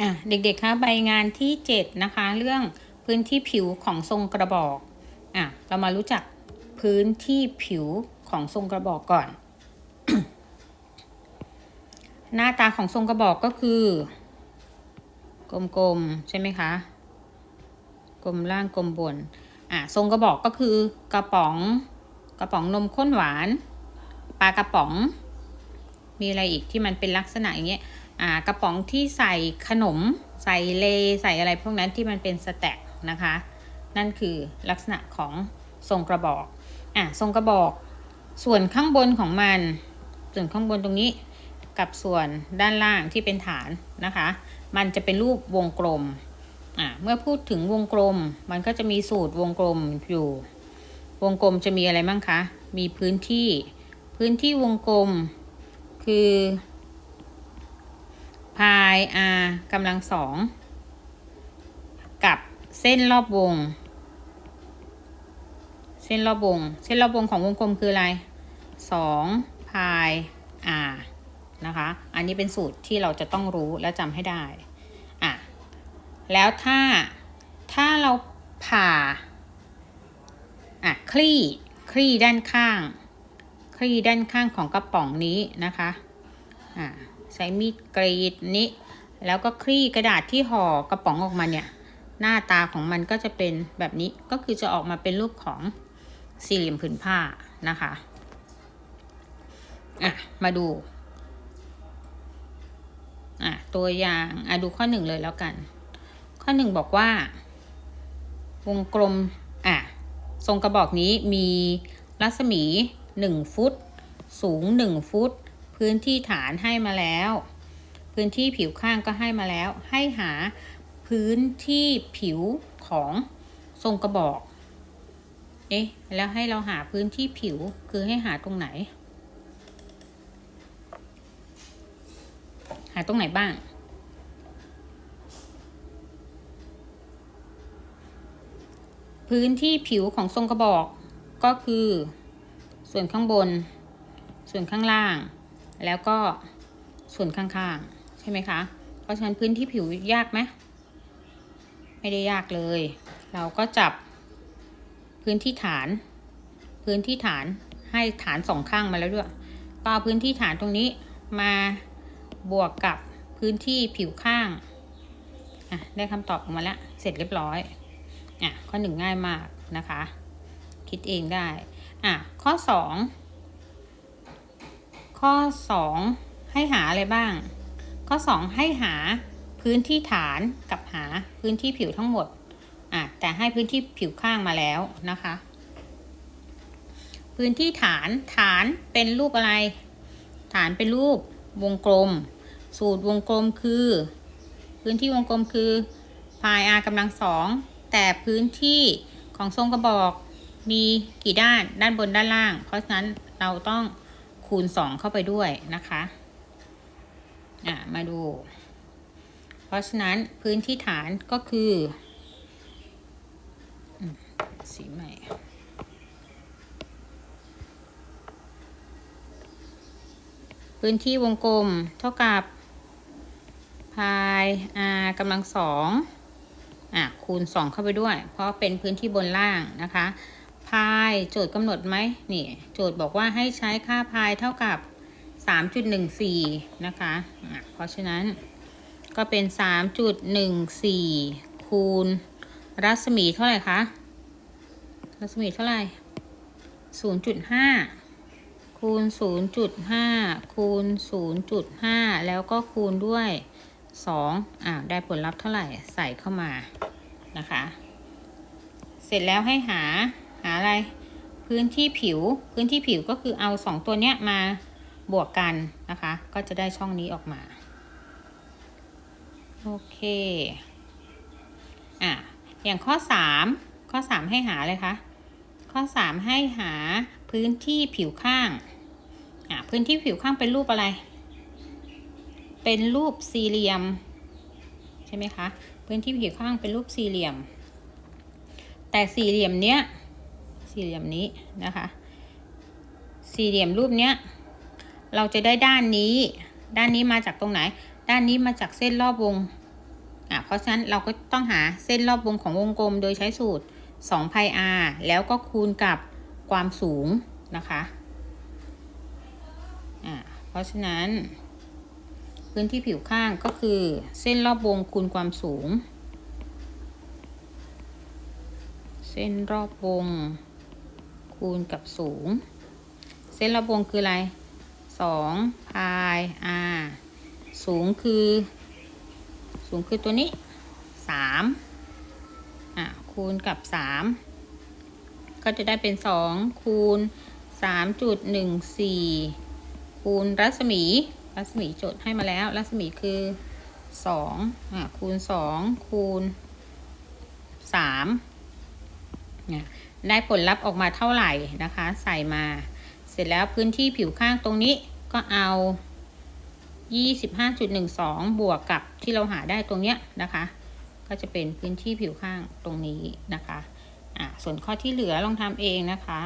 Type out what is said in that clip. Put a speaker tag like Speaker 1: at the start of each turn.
Speaker 1: อะเด็กๆคะใบงานที่ 7 นะคะ เรื่องพื้นที่ผิวของทรงกระบอกอะเรามารู้จักพื้นที่ผิวของทรงกระบอกก่อน หน้าตาของทรงกระบอกก็คือ กลมๆใช่ไหมคะกลมล่างกลมบนอะทรงกระบอกก็คือกระป๋อง กระป๋องนมข้นหวาน ปลากระป๋อง มีอะไรอีกที่มันเป็นลักษณะอย่างเงี้ย กระป๋องที่ใส่ขนม ใส่เลใส่อะไรพวกนั้นที่มันเป็นสแต็กนะคะ นั่นคือลักษณะของทรงกระบอกอะทรงกระบอก ส่วนข้างบนของมัน ส่วนข้างบนตรงนี้กับส่วนด้านล่างที่เป็นฐานนะคะ มันจะเป็นรูปวงกลมอะเมื่อพูดถึงวงกลม มันก็จะมีสูตรวงกลมอยู่ วงกลมจะมีอะไรบ้างคะ มีพื้นที่ พื้นที่วงกลม คือ พาย r กำลังสองกับเส้นรอบวง เส้นรอบวง เส้นรอบวงของวงกลมคืออะไรสองพาย r นะคะ อันนี้เป็นสูตรที่เราจะต้องรู้และจำให้ได้อะแล้วถ้าถ้าเราผ่าอะคลี่คลี่ด้านข้าง คลี่ด้านข้างของกระป๋องนี้นะคะอ่า ใช้มีดกรีดนี้ แล้วก็คลี่กระดาษที่ห่อกระป๋องออกมาเนี่ย หน้าตาของมันก็จะเป็นแบบนี้ก็คือจะออกมาเป็นรูปของสี่เหลี่ยมผืนผ้านะคะอะมาดูอะตัวอย่างอะดูข้อหนึ่งเลยแล้วกัน ข้อหนึ่งบอกว่า วงกลมอะทรงกระบอกนี้มีรัศมีหนึ่งฟุต สูงหนึ่งฟุต พื้นที่ฐานให้มาแล้ว พื้นที่ผิวข้างก็ให้มาแล้ว ให้หาพื้นที่ผิวของทรงกระบอก เอ๊ะ แล้วให้เราหาพื้นที่ผิวคือให้หาตรงไหน หาตรงไหนบ้าง พื้นที่ผิวของทรงกระบอกก็คือ ส่วนข้างบน ส่วนข้างล่าง แล้วก็ส่วนข้างๆ ใช่ไหมคะ เพราะฉะนั้นพื้นที่ผิวยากไหมไม่ได้ยากเลย เราก็จับพื้นที่ฐาน พื้นที่ฐานให้ฐานสองข้างมาแล้วด้วยก็เอาพื้นที่ฐานตรงนี้มาบวกกับพื้นที่ผิวข้างอะได้คำตอบออกมาแล้ว เสร็จเรียบร้อยอะข้อหนึ่งง่ายมากนะคะ คิดเองได้อะข้อสอง ข้อสองให้หาอะไรบ้าง ข้อสองให้หาพื้นที่ฐานกับหาพื้นที่ผิวทั้งหมดอะแต่ให้พื้นที่ผิวข้างมาแล้วนะคะ พื้นที่ฐานฐานเป็นรูปอะไร ฐานเป็นรูปวงกลม สูตรวงกลมคือ พื้นที่วงกลมคือพาย r กำลังสองแต่พื้นที่ของทรงกระบอกมีกี่ด้านด้านบนด้านล่าง เพราะฉะนั้นเราต้อง คูณ 2 เข้าไปด้วยนะคะอะมาดู เพราะฉะนั้นพื้นที่ฐานก็คือสีใหม่พื้นที่วงกลมเท่ากับพาย r กำลังสองอะคูณ 2 เข้าไปด้วย เพราะเป็นพื้นที่บนล่างนะคะ พายโจทย์กำหนดไหมนี่โจทย์บอกว่าให้ใช้ค่าพายเท่ากับ 3.14 นะคะะเพราะฉะนั้นก็เป็น 3.14 คูณ รัศมีเท่าไหร่คะ รัศมีเท่าไหร่ 0.5 คูณ 0.5 คูณ 0.5 แล้วก็คูณด้วย 2อ่าได้ผลลัพธ์เท่าไหร่ใส่เข้ามานะคะ เสร็จแล้วให้หาาอะไร พื้นที่ผิว พื้นที่ผิวก็คือเอาสองตัวเนี้ยมาบวกกันนะคะ ก็จะได้ช่องนี้ออกมา โอเค อะ อย่างข้อ 3 ข้อ 3 ให้หาเลยคะ ข้อ 3 ให้หาพื้นที่ผิวข้าง อะ พื้นที่ผิวข้างเป็นรูปอะไร เป็นรูปสี่เหลี่ยม ใช่ไหมคะ พื้นที่ผิวข้างเป็นรูปสี่เหลี่ยม แต่สี่เหลี่ยมเนี้ย สี่เหลี่ยมนี้นะคะ สี่เหลี่ยมรูปเนี้ยเราจะได้ด้านนี้ ด้านนี้มาจากตรงไหน ด้านนี้มาจากเส้นรอบวงอะเพราะฉะนั้นเราก็ต้องหาเส้นรอบวงของวงกลมโดยใช้สูตร2 pi r แล้วก็คูณกับความสูงนะคะอะเพราะฉะนั้น พื้นที่ผิวข้างก็คือเส้นรอบวงคูณความสูง เส้นรอบวง คูณกับสูง เส้นรอบวงคืออะไรสองพายอาสูงคือ สูงคือตัวนี้สามอะคูณกับสามก็จะได้เป็นสองคูณสามจุดหนึ่งสี่คูณรัศมี รัศมีโจทย์ให้มาแล้ว รัศมีคือสองอะคูณสองคูณสาม เนี่ยได้ผลลัพธ์ออกมาเท่าไหร่นะคะ ใส่มา เสร็จแล้วพื้นที่ผิวข้างตรงนี้ก็เอา 25.12 บวกกับที่เราหาได้ตรงเนี้ยนะคะ ก็จะเป็นพื้นที่ผิวข้างตรงนี้นะคะอ่าส่วนข้อที่เหลือลองทำเองนะคะ